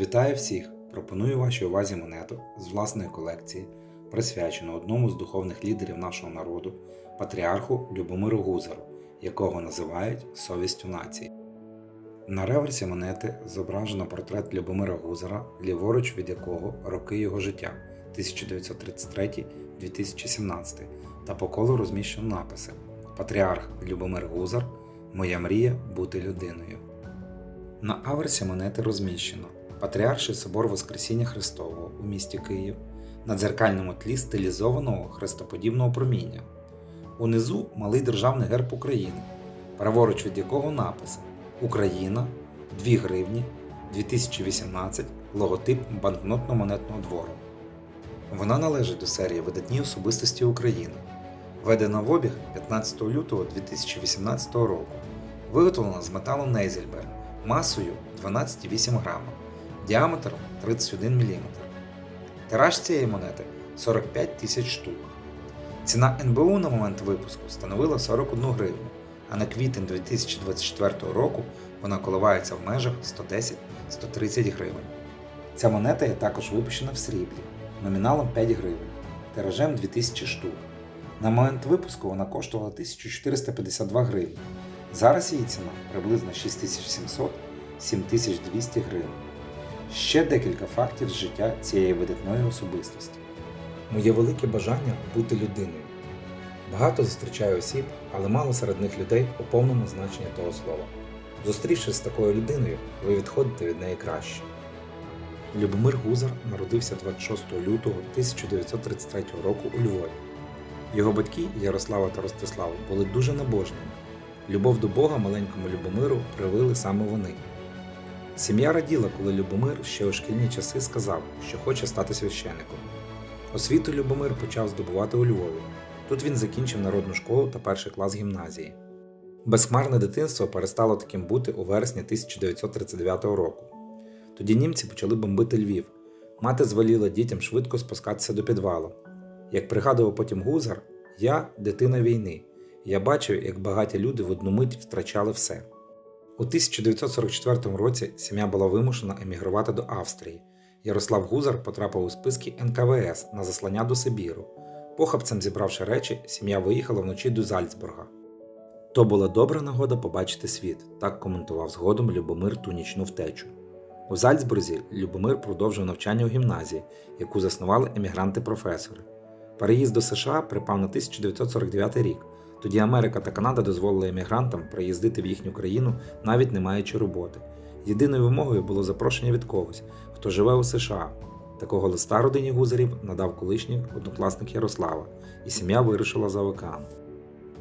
Вітаю всіх! Пропоную вашій увазі монету з власної колекції, присвячену одному з духовних лідерів нашого народу, патріарху Любомиру Гузару, якого називають совістю нації. На реверсі монети зображено портрет Любомира Гузара, ліворуч від якого роки його життя 1933-2017 та по колу розміщено написи Патріарх Любомир Гузар Моя мрія бути людиною. На аверсі монети розміщено Патріарший собор Воскресіння Христового у місті Київ на дзеркальному тлі стилізованого хрестоподібного проміння. Унизу малий державний герб України, праворуч від якого написи Україна 2 гривні 2018 логотип банкнотно-монетного двору. Вона належить до серії Видатні особистості України, введена в обіг 15 лютого 2018 року, виготовлена з металу Нейзельберг масою 12,8 грама, діаметром 31 мм. Тираж цієї монети 45 тисяч штук. Ціна НБУ на момент випуску становила 41 гривню, а на квітень 2024 року вона коливається в межах 110-130 гривень. Ця монета є також випущена в сріблі номіналом 5 гривень, тиражем 2000 штук. На момент випуску вона коштувала 1452 гривні. Зараз її ціна приблизно 6700-7200 гривень. Ще декілька фактів з життя цієї видатної особистості. Моє велике бажання бути людиною. Багато зустрічаю осіб, але мало серед них людей у повному значенні того слова. Зустрівшись з такою людиною, ви відходите від неї краще. Любомир Гузар народився 26 лютого 1933 року у Львові. Його батьки Ярослава та Ростислав були дуже набожними. Любов до Бога маленькому Любомиру привили саме вони. Сім'я раділа, коли Любомир ще у шкільні часи сказав, що хоче стати священником. Освіту Любомир почав здобувати у Львові. Тут він закінчив народну школу та перший клас гімназії. Безхмарне дитинство перестало таким бути у вересні 1939 року. Тоді німці почали бомбити Львів. Мати звеліла дітям швидко спускатися до підвалу. Як пригадував потім Гузар, я дитина війни. Я бачив, як багаті люди в одну мить втрачали все. У 1944 році сім'я була вимушена емігрувати до Австрії. Ярослав Гузар потрапив у списки НКВС на заслання до Сибіру. Похапцем зібравши речі, сім'я виїхала вночі до Зальцбурга. То була добра нагода побачити світ, так коментував згодом Любомир ту нічну втечу. У Зальцбурзі Любомир продовжив навчання у гімназії, яку заснували емігранти-професори. Переїзд до США припав на 1949 рік. Тоді Америка та Канада дозволили емігрантам приїздити в їхню країну, навіть не маючи роботи. Єдиною вимогою було запрошення від когось, хто живе у США. Такого листа родині гузарів надав колишній однокласник Ярослава, і сім'я вирушила за океан.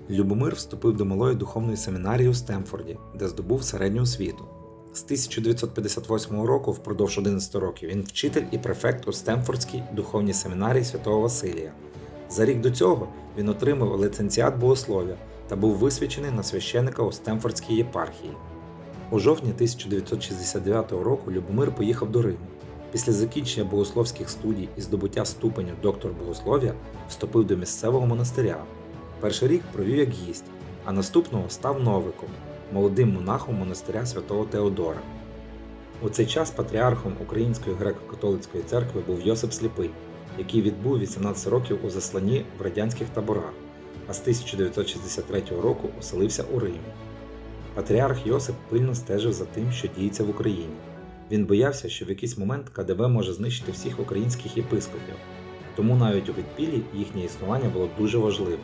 Любомир вступив до малої духовної семінарії у Стемфорді, де здобув середню освіту. З 1958 року, впродовж 11 років, він вчитель і префект у Стемфордській духовній семінарії святого Василія. За рік до цього він отримав ліцензіат богослов'я та був висвячений на священика у Стемфордській єпархії. У жовтні 1969 року Любомир поїхав до Риму. Після закінчення богословських студій і здобуття ступеню доктор богослов'я вступив до місцевого монастиря. Перший рік провів як гість, а наступного став новиком, молодим монахом монастиря святого Теодора. У цей час патріархом Української греко-католицької церкви був Йосип Сліпий, який відбув 18 років у засланні в радянських таборах, а з 1963 року оселився у Римі. Патріарх Йосип пильно стежив за тим, що діється в Україні. Він боявся, що в якийсь момент КДБ може знищити всіх українських єпископів, тому навіть у відпілі їхнє існування було дуже важливим.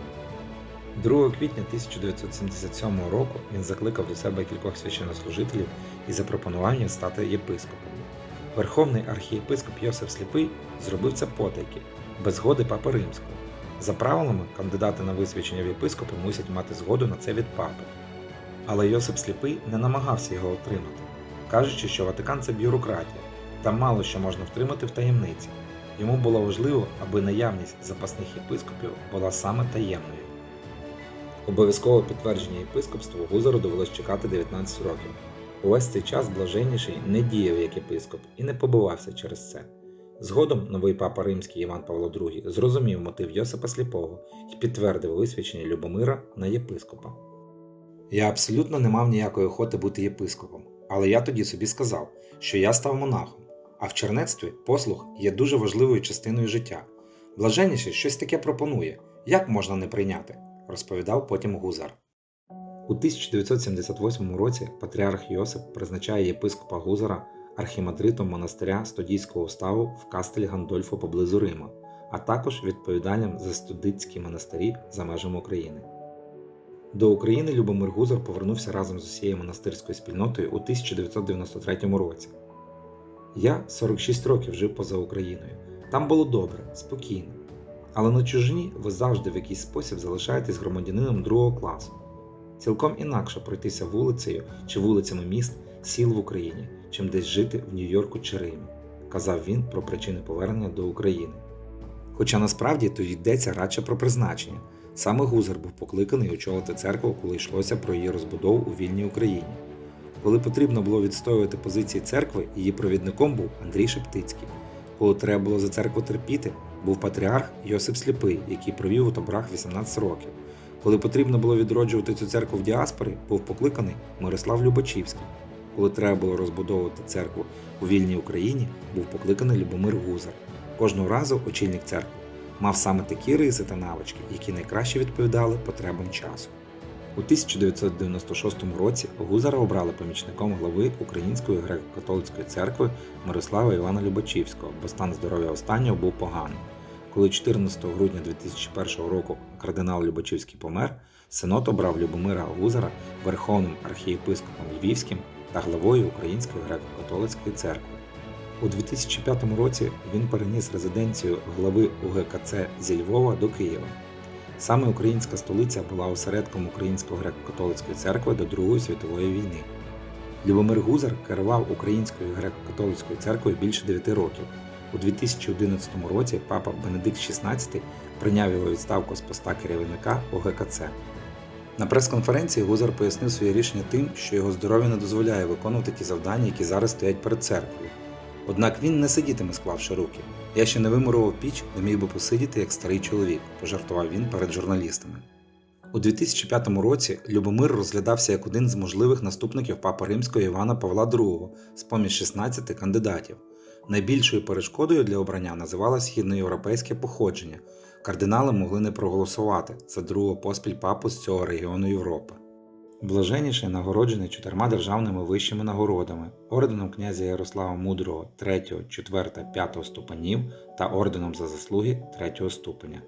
2 квітня 1977 року він закликав до себе кількох священнослужителів і запропонував їм стати єпископом. Верховний архієпископ Йосиф Сліпий зробив це потайки, без згоди Папи Римського. За правилами, кандидати на висвячення в єпископи мусять мати згоду на це від папи. Але Йосип Сліпий не намагався його отримати, кажучи, що Ватикан це бюрократія, там мало що можна втримати в таємниці. Йому було важливо, аби наявність запасних єпископів була саме таємною. Обов'язкове підтвердження єпископства Гузару довелось чекати 19 років. Увесь цей час блаженніший не діяв як єпископ і не побивався через це. Згодом новий папа римський Іван Павло II зрозумів мотив Йосипа Сліпого і підтвердив висвячення Любомира на єпископа. Я абсолютно не мав ніякої охоти бути єпископом, але я тоді собі сказав, що я став монахом, А в чернецтві послуг є дуже важливою частиною життя. Блаженніший щось таке пропонує. Як можна не прийняти? розповідав потім Гузар. У 1978 році патріарх Йосип призначає єпископа Гузара архімандритом монастиря Стодійського уставу в Кастель Гандольфо поблизу Рима, а також відповідальним за студицькі монастирі за межами України. До України Любомир Гузар повернувся разом з усією монастирською спільнотою у 1993 році. Я 46 років жив поза Україною. Там було добре, спокійно. Але на чужині ви завжди в якийсь спосіб залишаєтесь громадянином другого класу. Цілком інакше пройтися вулицею чи вулицями міст, сіл в Україні, чим десь жити в Нью-Йорку чи Римі, казав він про причини повернення до України. Хоча насправді то йдеться радше про призначення. Саме Гузар був покликаний очолити церкву, коли йшлося про її розбудову у вільній Україні. Коли потрібно було відстоювати позиції церкви, її провідником був Андрій Шептицький. Коли треба було за церкву терпіти, був патріарх Йосип Сліпий, який провів у таборах 18 років. Коли потрібно було відроджувати цю церкву в діаспорі, був покликаний Мирослав Любачівський. Коли треба було розбудовувати церкву у вільній Україні, був покликаний Любомир Гузар. Кожного разу очільник церкви мав саме такі риси та навички, які найкраще відповідали потребам часу. У 1996 році Гузара обрали помічником глави Української греко-католицької церкви Мирослава Івана Любачівського, бо стан здоров'я останнього був поганий. Коли 14 грудня 2001 року кардинал Любачівський помер, Синод обрав Любомира Гузара верховним архієпископом Львівським та главою Української греко-католицької церкви. У 2005 році він переніс резиденцію глави УГКЦ зі Львова до Києва. Саме українська столиця була осередком Української греко-католицької церкви до Другої світової війни. Любомир Гузар керував Українською греко-католицькою церквою більше 9 років. У 2011 році папа Бенедикт XVI прийняв його відставку з поста керівника ОГКЦ. На прес-конференції Гузар пояснив своє рішення тим, що його здоров'я не дозволяє виконувати ті завдання, які зараз стоять перед церквою. Однак він не сидітиме, склавши руки. Я ще не вимурував піч, не міг би посидіти як старий чоловік, пожартував він перед журналістами. У 2005 році Любомир розглядався як один з можливих наступників папи римського Івана Павла II з поміж 16 кандидатів. Найбільшою перешкодою для обрання називалось східноєвропейське походження. Кардинали могли не проголосувати за другого поспіль папу з цього регіону Європи. Блаженніший нагороджений чотирма державними вищими нагородами орденом князя Ярослава Мудрого 3, 4, 5 ступенів та орденом за заслуги 3 ступеня.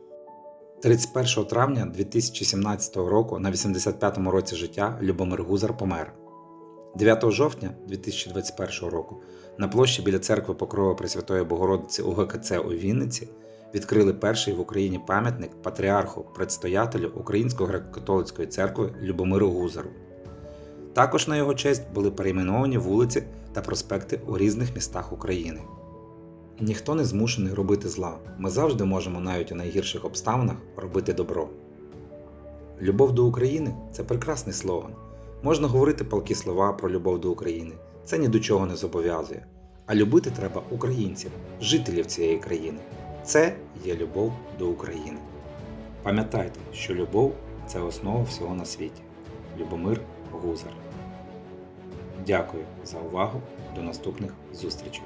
31 травня 2017 року на 85-му році життя Любомир Гузар помер. 9 жовтня 2021 року на площі біля церкви Покрова Пресвятої Богородиці УГКЦ у Вінниці відкрили перший в Україні пам'ятник патріарху, предстоятелю Української греко-католицької церкви Любомиру Гузару. Також на його честь були перейменовані вулиці та проспекти у різних містах України. Ніхто не змушений робити зла. Ми завжди можемо навіть у найгірших обставинах робити добро. Любов до України це прекрасний слоган. Можна говорити палкі слова про любов до України. Це ні до чого не зобов'язує. А любити треба українців, жителів цієї країни. Це є любов до України. Пам'ятайте, що любов це основа всього на світі. Любомир Гузар. Дякую за увагу. До наступних зустрічей.